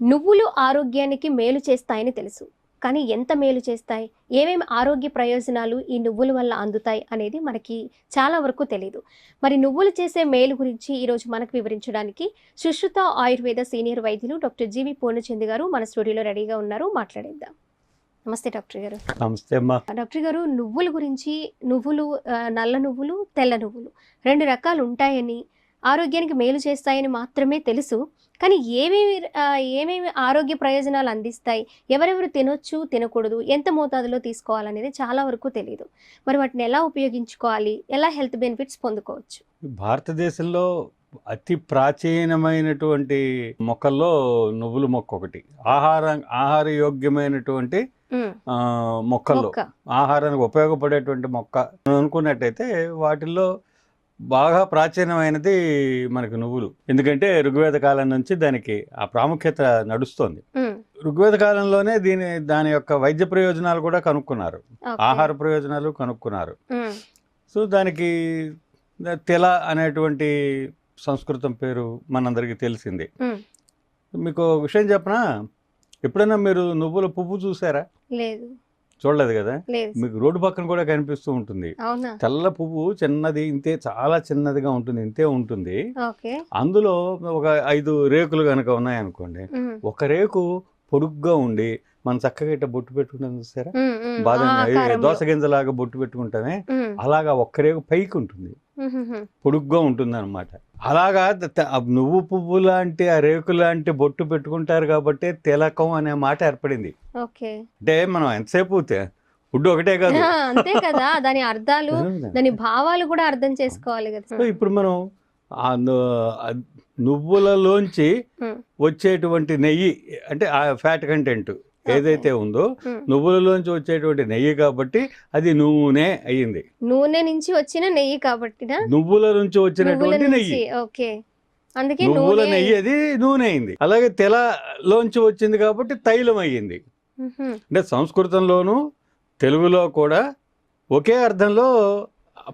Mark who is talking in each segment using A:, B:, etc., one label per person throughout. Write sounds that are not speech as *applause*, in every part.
A: నువ్వులు ఆరోగ్యానికి మేలు చేస్తాయని తెలుసు. కానీ ఎంత మేలు చేస్తాయి? ఏమేమి ఆరోగ్య ప్రయోజనాలు ఈ నువ్వుల వల్ల అందుతాయి అనేది మనకి చాలా వరకు తెలియదు మరి నువ్వులు చేసే మేలు గురించి ఈరోజు మనకు వివరించడానికి సుశ్రుత ఆయుర్వేద సీనియర్ వైద్యులు doctor G V Purnachand garu మన స్టూడియోలో రెడీగా ఉన్నారు. మాట్లాడేద్దాం. నమస్తే డాక్టర్ గారు.
B: నమస్తే అమ్మా.
A: డాక్టర్ గారు నువ్వుల గురించి నువ్వులు నల్ల నువ్వులు తెల్ల నువ్వులు రెండు రకాలు ఉంటాయని ఆరోగ్యానికి మేలు చేస్తాయని మాత్రమే తెలుసు. కానీ ఏమేమి ఏమేమి ఆరోగ్య ప్రయోజనాలు అందిస్తాయి? ఎవరెవరు తినొచ్చు తినకూడదు ఎంత మోతాదులో తీసుకోవాలనేది చాలా వరకు తెలియదు మరి వాటిని ఎలా ఉపయోగించుకోవాలి? ఎలా హెల్త్ బెనిఫిట్స్ పొందుకోవచ్చు?
B: భారతదేశంలో అతి ప్రాచీనమైనటువంటి మొక్కల్లో నువ్వుల మొక్క ఒకటి. ఆహార ఆహార యోగ్యమైనటువంటి
A: ఉమ్,
B: ఆ, మొక్కల్లో.
A: మొక్క.
B: ఆహారానికి ఉపయోగపడేటువంటి మొక్క. అనుకున్నట్టయితే వాటిల్లో బాగా ప్రాచీనమైనది మనకు నువ్వులు. ఎందుకంటే ఋగ్వేద కాలం నుంచి దానికి ఆ ప్రాముఖ్యత నడుస్తోంది. ఋగ్వేద కాలంలోనే దీని దాని యొక్క వైద్య ప్రయోజనాలు కూడా కనుక్కున్నారు. ఆహార ప్రయోజనాలు కనుక్కున్నారు. సో దానికి తెల అనేటువంటి సంస్కృతం పేరు మనందరికీ తెలిసింది. మీకు విషయం చెప్పనా? ఎప్పుడైనా మీరు నువ్వుల పువ్వు చూసారా?
A: లేదు.
B: చూడలేదు కదా? మీకు రోడ్డు పక్కన కూడా కనిపిస్తూ ఉంటుంది. తెల్ల పువ్వు చిన్నది ఇంతే చాలా చిన్నదిగా ఉంటుంది ఇంతే ఉంటుంది. అందులో ఒక ఐదు రేకులు కనుక ఉన్నాయనుకోండి ఒక రేకు పొడుగ్గా ఉండి మనం చక్కగా ఇట్ట బొట్టు పెట్టుకుంటాం చూసారా? బాదం
A: ఆకారంలో.
B: దోస గింజలాగా బొట్టు పెట్టుకుంటామే. అలాగా ఒక్క రేకు పైకి ఉంటుంది. పొడుగ్గా ఉంటుంది అనమాట అలాగా నువ్వు పువ్వు లాంటి ఆ రేకు లాంటి బొట్టు పెట్టుకుంటారు కాబట్టి తిలకం అనే మాట ఏర్పడింది. అంటే మనం ఎంతసేపు ఫుడ్ ఒకటే కాదు.
A: అంతే కదా. దాని అర్థాలు దాని భావాలు కూడా అర్థం చేసుకోవాలి కదా.
B: ఇప్పుడు మనం ఆ నువ్వులలోంచి. వచ్చేటువంటి నెయ్యి అంటే ఆ ఫ్యాట్ కంటెంట్. ఏదైతే ఉందో. నువ్వులలోంచి వచ్చేటువంటి నెయ్యి కాబట్టి అది నూనె అయ్యింది
A: నూనె నుంచి వచ్చిన నెయ్యి కాబట్టి
B: నువ్వుల నుంచి వచ్చినటువంటి నెయ్యి.
A: ఓకే. అందుకే
B: నువ్వుల నెయ్యి అది నూనె అయింది. అలాగే తెలలోంచి వచ్చింది కాబట్టి తైలం అయ్యింది. అంటే సంస్కృతంలోనూ తెలుగులో కూడా ఒకే అర్థంలో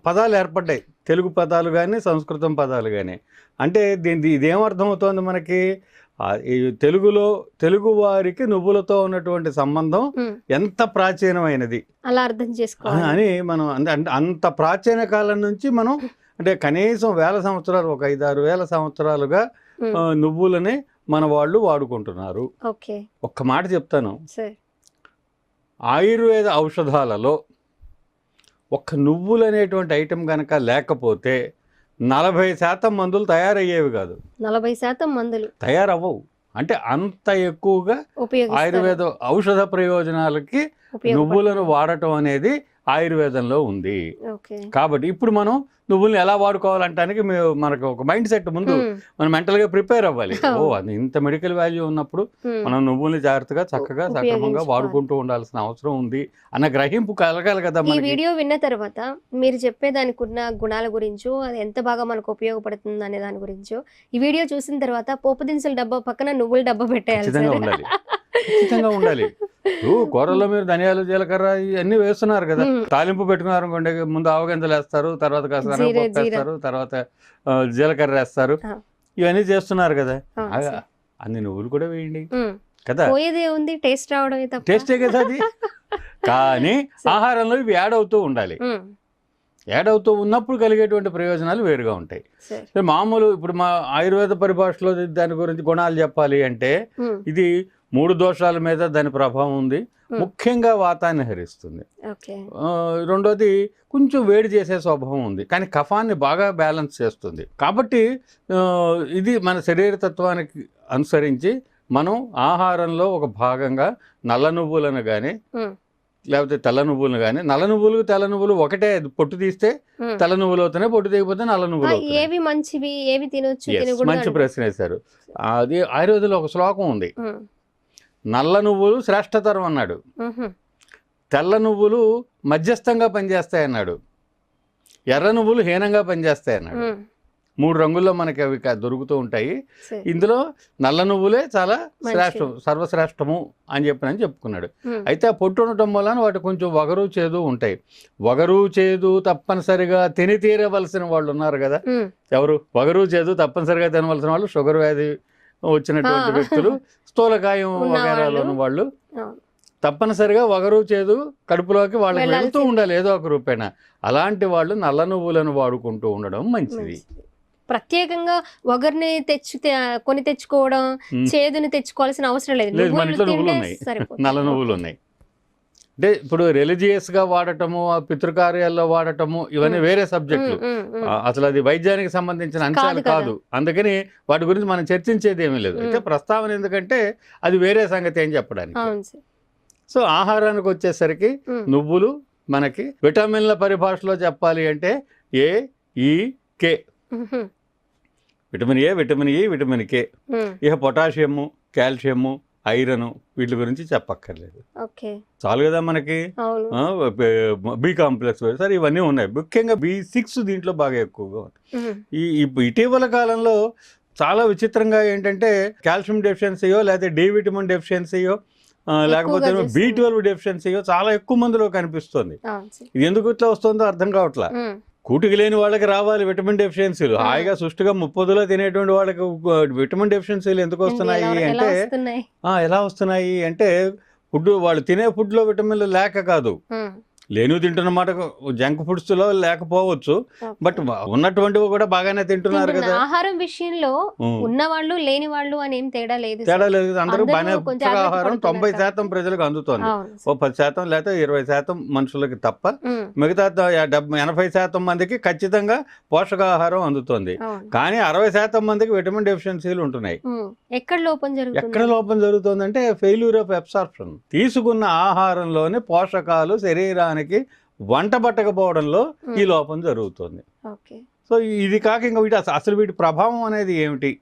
B: పదాలు ఏర్పడ్డాయి. తెలుగు పదాలు కానీ సంస్కృతం పదాలు కానీ అంటే దీని ఇదేం అర్థమవుతోంది మనకి? తెలుగులో తెలుగు వారికి నువ్వులతో ఉన్నటువంటి సంబంధం. ఎంత ప్రాచీనమైనది?
A: అలా అర్థం చేసుకోవాలి.
B: అని మనం అంత ప్రాచీన కాలం నుంచి మనం అంటే కనీసం వేల సంవత్సరాలు ఒక ఐదారు వేల సంవత్సరాలుగా నువ్వులని మన వాళ్ళు వాడుకుంటున్నారు. ఒక్క మాట చెప్తాను.
A: సరే.
B: ఆయుర్వేద ఔషధాలలో ఒక్క నువ్వులు అనేటువంటి ఐటెం కనుక లేకపోతే నలభై శాతం మందులు తయారయ్యేవి కాదు.
A: నలభై శాతం మందులు.
B: తయారవ్వవు. అంటే అంత ఎక్కువగా ఆయుర్వేద ఔషధ ప్రయోజనాలకి. నువ్వులను వాడటం అనేది ఆయుర్వేదంలో ఉంది కాబట్టి ఇప్పుడు మనం నువ్వుల్ని ఎలా వాడుకోవాలంటానికి మేము మనకు ఒక మైండ్ సెట్ ముందు మనం మెంటల్గా ప్రిపేర్ అవ్వాలి *laughs* ఓ. అది ఇంత మెడికల్ వాల్యూ ఉన్నప్పుడు. మనం నువ్వుల్ని జాగ్రత్తగా చక్కగా సక్రమంగా. వాడుకుంటూ ఉండాల్సిన అవసరం ఉంది అన్న గ్రహింపు కలగాలి కదా
A: ఈ వీడియో విన్న తర్వాత మీరు చెప్పేదానికి ఉన్న గుణాల గురించో అది ఎంత బాగా మనకు ఉపయోగపడుతుంది అనే దాని గురించో ఈ వీడియో చూసిన తర్వాత పోపు దినుసుల డబ్బా పక్కన నువ్వుల డబ్బా పెట్టేయాలి.
B: ఉండాలి ఖచ్చితంగా ఉండాలి *laughs* కూరల్లో మీరు ధనియాలు జీలకర్ర ఇవన్నీ వేస్తున్నారు కదా. తాలింపు పెట్టుకున్నారు అనుకోండి ముందు ఆవగింజలు వేస్తారు తర్వాత కాస్త. వేస్తారు తర్వాత జీలకర్ర వేస్తారు. ఇవన్నీ చేస్తున్నారు కదా. అన్ని నువ్వులు కూడా వేయండి. కదా.
A: ఉంది టేస్ట్ తప్ప.
B: టేస్టే కదా అది. కానీ. ఆహారంలో ఇవి యాడ్ అవుతూ ఉండాలి. యాడ్ అవుతూ ఉన్నప్పుడు కలిగేటువంటి ప్రయోజనాలు వేరుగా ఉంటాయి. మామూలు ఇప్పుడు మా ఆయుర్వేద పరిభాషలో దాని గురించి గుణాలు చెప్పాలి అంటే ఇది మూడు దోషాల మీద దాని ప్రభావం ఉంది.
A: Hmm.
B: ముఖ్యంగా వాతాన్ని హరిస్తుంది. రెండోది కొంచెం వేడి చేసే స్వభావం ఉంది. కానీ కఫాన్ని బాగా బ్యాలెన్స్ చేస్తుంది. కాబట్టి ఇది మన శరీర తత్వానికి అనుసరించి మనం ఆహారంలో ఒక భాగంగా నల్ల నువ్వులను కానీ
A: మ్,
B: లేకపోతే తెల్ల నువ్వులను కానీ నల్ల నువ్వులు తెల్ల నువ్వులు ఒకటే పొట్టు తీస్తే
A: మ్.
B: తెల్ల నువ్వులు అవుతున్నాయి పొట్టు తీయకపోతే నల్ల నువ్వులు
A: ఏవి మంచివి ఏవి తినొచ్చు
B: మంచి. ప్రశ్న వేశారు. అది ఆయుర్వేదంలో ఒక శ్లోకం ఉంది. నల్ల నువ్వులు శ్రేష్టతరం అన్నాడు. తెల్ల నువ్వులు మధ్యస్థంగా పనిచేస్తాయి అన్నాడు. ఎర్ర నువ్వులు హీనంగా పనిచేస్తాయి అన్నాడు. మూడు రంగుల్లో మనకి అవి దొరుకుతూ ఉంటాయి. ఇందులో నల్ల నువ్వులే చాలా. శ్రేష్టం సర్వశ్రేష్టము అని చెప్పినని చెప్పుకున్నాడు. అయితే ఆ పొట్టు ఉండటం వలన వాటి కొంచెం వగరు చేదు ఉంటాయి. వగరు చేదు తప్పనిసరిగా తిని తీరవలసిన వాళ్ళు ఉన్నారు కదా. ఎవరు? వగరు చేదు తప్పనిసరిగా తినవలసిన వాళ్ళు షుగర్ వ్యాధి వచ్చినటువంటి. వ్యక్తులు స్థూలకాయం *laughs*
A: ఉన్న
B: వగేరాలు
A: వాళ్ళు.
B: తప్పనిసరిగా వగరు చేదు కడుపులోకి వాళ్ళకి వెళ్తూ. ఉండాలి ఏదో ఒక రూపేణ అలాంటి వాళ్ళు నల్ల నువ్వులను వాడుకుంటూ ఉండడం మంచిది.
A: ప్రత్యేకంగా ఒకరిని తెచ్చు కొని తెచ్చుకోవడం. చేదుని తెచ్చుకోవాల్సిన అవసరం లేదు.
B: నల్ల నువ్వులు ఉన్నాయి అంటే ఇప్పుడు రిలీజియస్గా వాడటము పితృకార్యాల్లో వాడటము ఇవన్నీ. వేరే సబ్జెక్టులు అసలు అది వైద్యానికి సంబంధించిన అంశాలు
A: కదా.
B: అందుకని వాటి గురించి మనం చర్చించేది ఏమీ లేదు. అయితే. ప్రస్తావన ఎందుకంటే అది వేరే సంగతి ఏం చెప్పడానికి. సో ఆహారానికి వచ్చేసరికి నువ్వులు మనకి విటమిన్ల పరిభాషలో చెప్పాలి అంటే A E K. Vitamin A vitamin E vitamin K. ఇక పొటాషియము కాల్షియము ఐరన్ వీటి గురించి చెప్పక్కర్లేదు. చాలు కదా మనకి. బి కాంప్లెక్స్ సరే ఇవన్నీ ఉన్నాయి. ముఖ్యంగా బి సిక్స్ దీంట్లో బాగా ఎక్కువగా ఉంది. ఈ ఇటీవల కాలంలో చాలా విచిత్రంగా ఏంటంటే కాల్షియం డెఫిషియన్సీయో లేకపోతే డి విటమిన్ డెఫిషియన్సీయో లేకపోతే బి. ట్వెల్వ్ డెఫిషియన్సీయో చాలా ఎక్కువ మందిలో కనిపిస్తుంది. ఇది ఎందుకు ఇట్లా వస్తుందో అర్థం కావట్లా. కూటికి లేని వాళ్ళకి రావాలి విటమిన్ డెఫిషియన్సీలు. హాయిగా సుష్టిగా ముప్పదులో తినేటువంటి వాళ్ళకి విటమిన్ డెఫిషియన్సీలు ఎందుకు వస్తున్నాయి అంటే ఎలా వస్తున్నాయి? అంటే ఫుడ్ వాళ్ళు తినే ఫుడ్లో విటమిన్లు లేక కాదు.
A: ఉమ్,
B: లేను తింటున్నమాట జంక్ ఫుడ్స్లో లేకపోవచ్చు
A: ఓకే.
B: బట్ ఉన్నటువంటివి కూడా బాగానే తింటున్నారు
A: తింటున్న
B: కదా
A: ఆహారం విషయంలో
B: ఉం.
A: ఉన్న వాళ్ళు లేని వాళ్ళు అని ఏం తేడా లేదు.
B: తేడా లేదు అందరూ బాగానే ఆహారం తొంభై శాతం. ప్రజలకు అందుతోంది ఓ. పది శాతం లేకపోతే ఇరవై శాతం మనుషులకి తప్ప మిగతా డెబ్బై ఎనభై శాతం మందికి ఖచ్చితంగా పోషకాహారం అందుతోంది కానీ అరవై శాతం మందికి విటమిన్ డెఫిషియన్సీలు ఉంటున్నాయి.
A: ఎక్కడ లోపం జరుగుతుంది
B: ఎక్కడ లోపం జరుగుతుందంటే ఫెయిల్యూర్ ఆఫ్ అబ్సార్ప్షన్ తీసుకున్న ఆహారంలోని పోషకాలు శరీరానికి వంట పట్టకపోవడంలో. ఈ లోపం జరుగుతుంది. సో ఇది కాక ఇంకా వీటి అస- అసలు వీటి ప్రభావం అనేది ఏమిటి.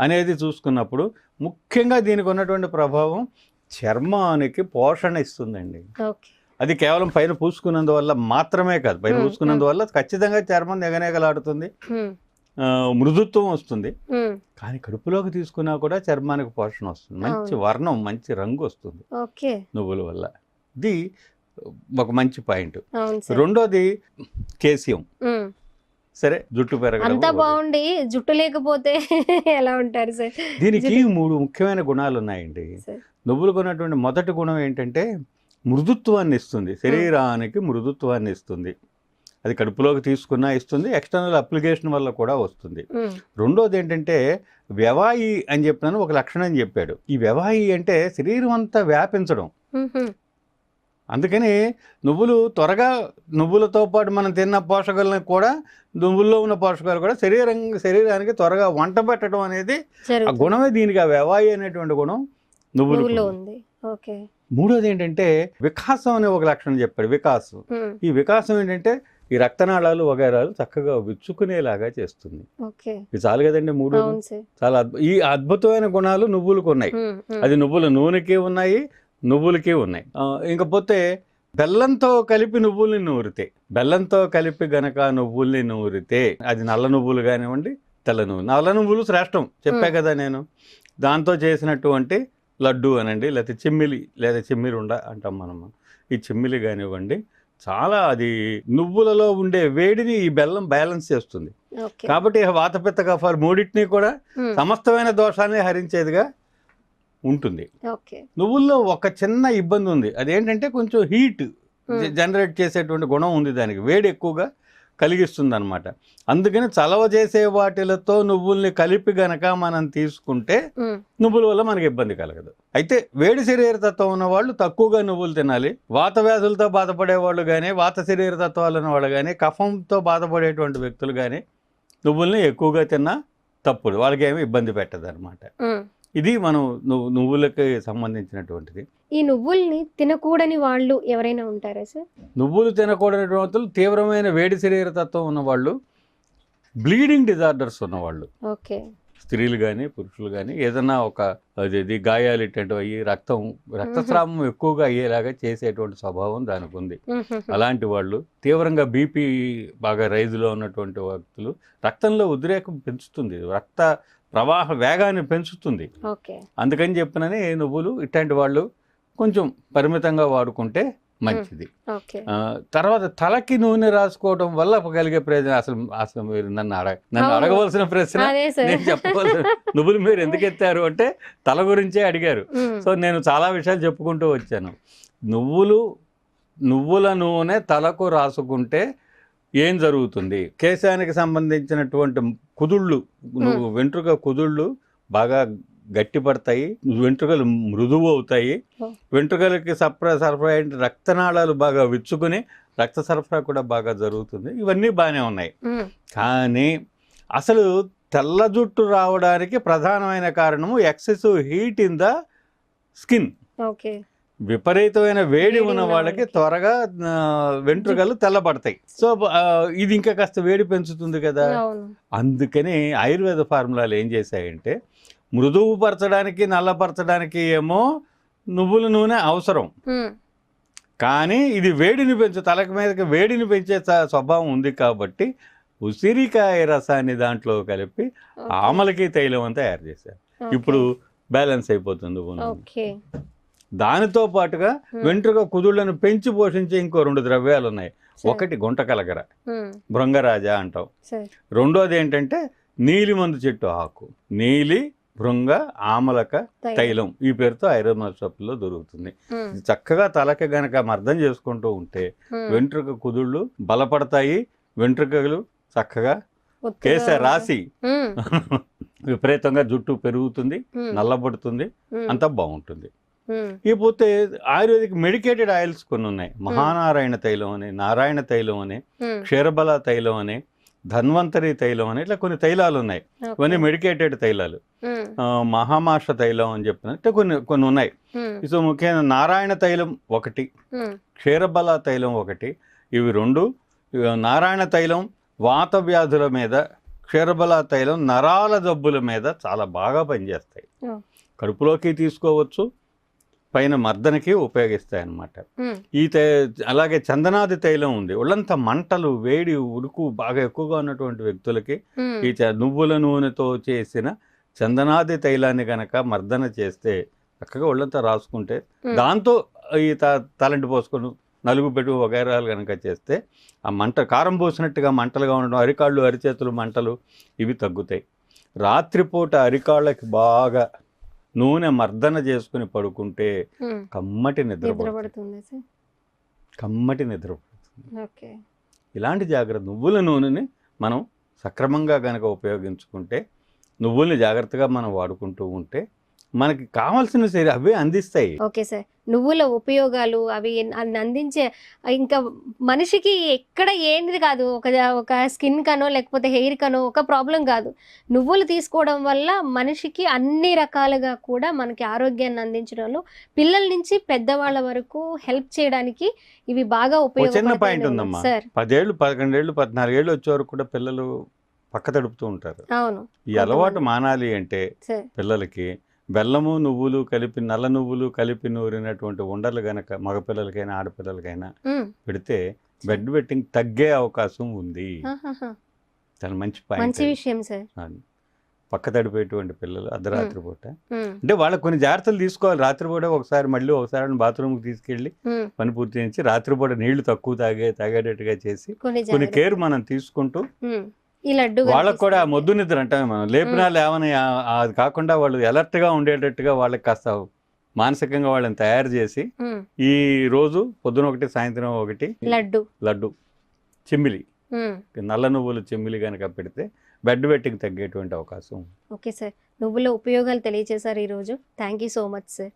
B: అనేది చూసుకున్నప్పుడు ముఖ్యంగా దీనికి ఉన్నటువంటి ప్రభావం చర్మానికి పోషణ ఇస్తుందండి. అది కేవలం పైన పూసుకున్నందువల్ల మాత్రమే కాదు. పైన పూసుకున్నందువల్ల ఖచ్చితంగా చర్మం ఆ, మృదుత్వం వస్తుంది. కానీ కడుపులోకి తీసుకున్నా కూడా చర్మానికి పోషణ వస్తుంది. మంచి. వర్ణం మంచి రంగు వస్తుంది. నువ్వుల వల్ల. ఇది ఒక మంచి పాయింట్. రెండోది కేసియం
A: ఉం.
B: సరే జుట్టు పెరగడం
A: అంతా. బాగుండి జుట్టు లేకపోతే *laughs* ఎలా ఉంటారు సార్?
B: దీనికి మూడు ముఖ్యమైన గుణాలు ఉన్నాయండి.
A: సార్.
B: నువ్వులకు ఉన్నటువంటి మొదటి గుణం ఏంటంటే మృదుత్వాన్ని ఇస్తుంది. శరీరానికి మృదుత్వాన్ని ఇస్తుంది. అది కడుపులోకి తీసుకున్నా ఇస్తుంది ఎక్స్టర్నల్ అప్లికేషన్ వల్ల కూడా వస్తుంది. రెండోది ఏంటంటే వ్యవాయి అని చెప్పినాను ఒక లక్షణం చెప్పాడు. ఈ వ్యవాయి అంటే శరీరం అంతా వ్యాపించడం. అందుకని నువ్వులు త్వరగా నువ్వులతో పాటు మనం తిన్న పోషకాలను కూడా నువ్వుల్లో ఉన్న పోషకాలు కూడా శరీరం శరీరానికి త్వరగా వంట పెట్టడం అనేది ఆ గుణమే దీనికి ఆ వ్యవాయి అనేటువంటి గుణం నువ్వులు
A: ఉంది. ఓకే.
B: మూడోది ఏంటంటే వికాసం అనే ఒక లక్షణం చెప్పాడు వికాసం. ఈ వికాసం ఏంటంటే ఈ రక్తనాళాలు వగైరాలు చక్కగా విచ్చుకునేలాగా చేస్తుంది. ఇది చాలు కదండి మూడు చాలా ఈ అద్భుతమైన గుణాలు నువ్వులకు ఉన్నాయి. అది నువ్వుల నూనెకి ఉన్నాయి నువ్వులకి ఉన్నాయి. ఆ, ఇంకపోతే బెల్లంతో కలిపి నువ్వుల్ని నూరితే బెల్లంతో కలిపి గనక నువ్వుల్ని నూరితే అది నల్ల నువ్వులు కానివ్వండి తెల్ల నువ్వులు. నల్ల నువ్వులు శ్రేష్టం చెప్పా. కదా నేను. దాంతో చేసినటువంటి లడ్డు అనండి లేకపోతే చిమ్మిలి లేదా చిమ్మిలి ఉండ అంటాం మనం ఈ చిమ్మిలి కానివ్వండి చాలా అది నువ్వులలో ఉండే వేడిని ఈ బెల్లం బ్యాలెన్స్ చేస్తుంది.
A: ఓకే.
B: కాబట్టి వాతపిత్త కఫాలు మూడింటిని కూడా. సమస్తమైన దోషాన్ని హరించేదిగా ఉంటుంది. నువ్వుల్లో ఒక చిన్న ఇబ్బంది ఉంది. అదేంటంటే కొంచెం హీట్. జనరేట్ చేసేటువంటి గుణం ఉంది దానికి. వేడి ఎక్కువగా కలిగిస్తుంది అనమాట అందుకని చలవ చేసే వాటిలతో నువ్వుల్ని కలిపి గనక మనం తీసుకుంటే. నువ్వుల వల్ల మనకి ఇబ్బంది కలగదు. అయితే వేడి శరీర తత్వం ఉన్న వాళ్ళు తక్కువగా నువ్వులు తినాలి. వాత వ్యాధులతో బాధపడే వాళ్ళు కానీ వాత శరీర తత్వాలు ఉన్న వాళ్ళు కానీ కఫంతో బాధపడేటువంటి వ్యక్తులు కానీ నువ్వుల్ని ఎక్కువగా తిన్నా తప్పుడు వాళ్ళకి ఏమీ ఇబ్బంది పెట్టదు అనమాట. ఇది మనం నువ్వు నువ్వులకి సంబంధించినటువంటిది.
A: ఈ నువ్వుల్ని తినకూడని వాళ్ళు ఎవరైనా ఉంటారా సార్?
B: నువ్వులు తినకూడనటువంటి వ్యక్తులు తీవ్రమైన వేడి శరీర తత్వం ఉన్నవాళ్ళు బ్లీడింగ్ డిజార్డర్స్ ఉన్నవాళ్ళు.
A: ఓకే.
B: స్త్రీలు కానీ పురుషులు కానీ ఏదైనా ఒక అది గాయాలు ఇటువంటివి అయ్యి రక్తం రక్తస్రావం ఎక్కువగా అయ్యేలాగా చేసేటువంటి స్వభావం దానికి ఉంది. అలాంటి వాళ్ళు తీవ్రంగా బీపీ బాగా రైజులో ఉన్నటువంటి వ్యక్తులు రక్తంలో ఉద్రేకం పెంచుతుంది. రక్త ప్రవాహ వేగాన్ని పెంచుతుంది. అందుకని చెప్పినని నువ్వులు ఇట్లాంటి వాళ్ళు కొంచెం పరిమితంగా వాడుకుంటే మంచిది. తర్వాత తలకి నూనె రాసుకోవడం వల్ల కలిగే ప్రయోజనం అసలు అసలు మీరు నన్ను అడగ నన్ను. అడగవలసిన ప్రశ్న నేను చెప్పవలసిన నువ్వులు మీరు ఎందుకు ఎత్తారు అంటే తల గురించే అడిగారు. సో నేను చాలా విషయాలు చెప్పుకుంటూ వచ్చాను. నువ్వులు నువ్వుల నూనె తలకు రాసుకుంటే ఏం జరుగుతుంది? కేశానికి సంబంధించినటువంటి కుదుళ్ళు నువ్వు వెంట్రుక కుదుళ్ళు బాగా గట్టిపడతాయి వెంట్రుకలు మృదువు అవుతాయి. వెంట్రుకలకి సరఫరా సరఫరా అయిన రక్తనాళాలు బాగా విచ్చుకుని రక్త సరఫరా కూడా బాగా జరుగుతుంది. ఇవన్నీ బాగానే ఉన్నాయి. కానీ అసలు తెల్ల జుట్టు రావడానికి ప్రధానమైన కారణము excessive heat in the skin.
A: Okay.
B: విపరీతమైన వేడి ఉన్న వాళ్ళకి. త్వరగా వెంట్రుకలు తెల్లబడతాయి. సో ఇది ఇంకా కాస్త వేడి పెంచుతుంది కదా. అందుకని ఆయుర్వేద ఫార్ములాలు ఏం చేశాయంటే మృదువు పరచడానికి నల్లపరచడానికి ఏమో నువ్వుల నూనె అవసరం. కానీ ఇది వేడిని పెంచు తలకు మీదకి వేడిని పెంచే స్వభావం ఉంది కాబట్టి ఉసిరికాయ రసాన్ని దాంట్లో కలిపి. ఆమలకి తైలం అని తయారు చేశారు. ఇప్పుడు బ్యాలెన్స్ అయిపోతుంది దానితో పాటుగా వెంట్రుక కుదుళ్ళను పెంచి పోషించే ఇంకో రెండు ద్రవ్యాలు ఉన్నాయి. ఒకటి గుంట కలగర. భృంగరాజ అంటాం. రెండోది ఏంటంటే నీలి మందు చెట్టు ఆకు. నీలి భృంగ ఆమలక
A: తైలం.
B: ఈ పేరుతో ఐరన్ షాపుల్లో దొరుకుతుంది. చక్కగా తలకి గనక మర్దం చేసుకుంటూ ఉంటే వెంట్రుక కుదుళ్ళు బలపడతాయి. వెంట్రుకలు చక్కగా కేస. రాసి *laughs* విపరీతంగా జుట్టు పెరుగుతుంది నల్లబడుతుంది అంతా బాగుంటుంది. ఇకపోతే ఆయుర్వేదిక్ మెడికేటెడ్ ఆయిల్స్ కొన్ని ఉన్నాయి మహానారాయణ తైలం అని నారాయణ తైలం అని క్షీరబల తైలం అని ధన్వంతరి తైలం అని ఇట్లా కొన్ని తైలాలు ఉన్నాయి
A: ఓకే.
B: ఇవన్నీ మెడికేటెడ్ తైలాలు. మహామాష తైలం అని చెప్పిన కొన్ని కొన్ని ఉన్నాయి. సో ముఖ్యంగా నారాయణ తైలం ఒకటి క్షీరబల తైలం ఒకటి ఇవి రెండు నారాయణ తైలం వాత వ్యాధుల మీద క్షీరబల తైలం నరాల జబ్బుల మీద చాలా బాగా పనిచేస్తాయి. కడుపులోకి తీసుకోవచ్చు పైన మర్దనకి ఉపయోగిస్తాయి అన్నమాట
A: ఉమ్,
B: ఈ తై అలాగే చందనాది తైలం ఉంది. ఒళ్ళంతా మంటలు వేడి ఉడుకు బాగా ఎక్కువగా ఉన్నటువంటి వ్యక్తులకి ఈ నువ్వుల నూనెతో చేసిన చందనాది తైలాన్ని గనక మర్దన చేస్తే చక్కగా ఒళ్ళంతా రాసుకుంటే దాంతో ఈ త తలంటి పోసుకొని నలుగు పెట్టు వగైరాలు కనుక చేస్తే ఆ మంట కారం పోసినట్టుగా మంటలుగా ఉండడం అరికాళ్ళు అరిచేతులు మంటలు ఇవి తగ్గుతాయి. రాత్రిపూట అరికాళ్ళకి బాగా నూనె మర్దన చేసుకుని పడుకుంటే కమ్మటి నిద్ర
A: నిద్ర
B: పడుతుంది.
A: పడుతుంది సార్?
B: కమ్మటి నిద్ర పడుతుంది.
A: ఓకే.
B: ఇలాంటి జాగ్రత్త నువ్వుల నూనెని మనం సక్రమంగా కనుక ఉపయోగించుకుంటే నువ్వుల్ని జాగ్రత్తగా మనం వాడుకుంటూ ఉంటే మనకి కావాల్సిన శరీరం అవే అందిస్తాయి.
A: Okay sir. నువ్వుల ఉపయోగాలు అవి అందించే ఇంకా మనిషికి ఎక్కడ ఏంది కాదు. ఒక ఒక స్కిన్ కనో లేకపోతే హెయిర్ కనో ఒక ప్రాబ్లం కాదు. నువ్వులు తీసుకోవడం వల్ల మనిషికి అన్ని రకాలుగా కూడా మనకి ఆరోగ్యాన్ని అందించడంలో పిల్లల నుంచి పెద్దవాళ్ళ వరకు హెల్ప్ చేయడానికి ఇవి బాగా
B: చిన్న పాయింట్ ఉందమ్మా.
A: సార్.
B: పదేళ్ళు పదకొండేళ్ళు పద్నాలుగేళ్ళు వచ్చే వరకు కూడా పిల్లలు పక్క తడుపుతూ ఉంటారు.
A: అవును.
B: ఈ అలవాటు మానాలి అంటే
A: సార్.
B: పిల్లలకి బెల్లము నువ్వులు కలిపి నల్ల నువ్వులు కలిపి నూరినటువంటి ఉండలు గనక మగపిల్లలకైనా ఆడపిల్లలకైనా పెడితే బెడ్ వెట్టింగ్ తగ్గే అవకాశం ఉంది. చాలా మంచి
A: మంచి విషయం సార్.
B: పక్క తడిపోయేటువంటి పిల్లలు అర్ధరాత్రి పూట. అంటే వాళ్ళకి కొన్ని జాగ్రత్తలు తీసుకోవాలి. రాత్రిపూట ఒకసారి మళ్ళీ ఒకసారి బాత్రూమ్కి తీసుకెళ్ళి
A: ఉమ్,
B: పని పూర్తి చేయించి రాత్రిపూట నీళ్ళు తక్కువ తాగే తాగేటట్టుగా చేసి
A: కొన్ని.
B: కేర్ మనం తీసుకుంటూ
A: ఈ లడ్డు
B: వాళ్ళకు కూడా మొద్దు నిద్ర అంటాం మనం. లేపినా లేవని అది కాకుండా వాళ్ళు alert గా ఉండేటట్టుగా వాళ్ళకి కాస్త మానసికంగా వాళ్ళని తయారు చేసి ఈ రోజు పొద్దున ఒకటి సాయంత్రం ఒకటి
A: లడ్డు.
B: లడ్డు. చిమ్మిలి. నల్ల నువ్వులు చిమ్మిలి కనుక పెడితే బెడ్ వెట్టింగ్ తగ్గేటువంటి అవకాశం.
A: Okay sir. నువ్వుల ఉపయోగాలు తెలియజేశారు ఈరోజు. Thank you so much sir.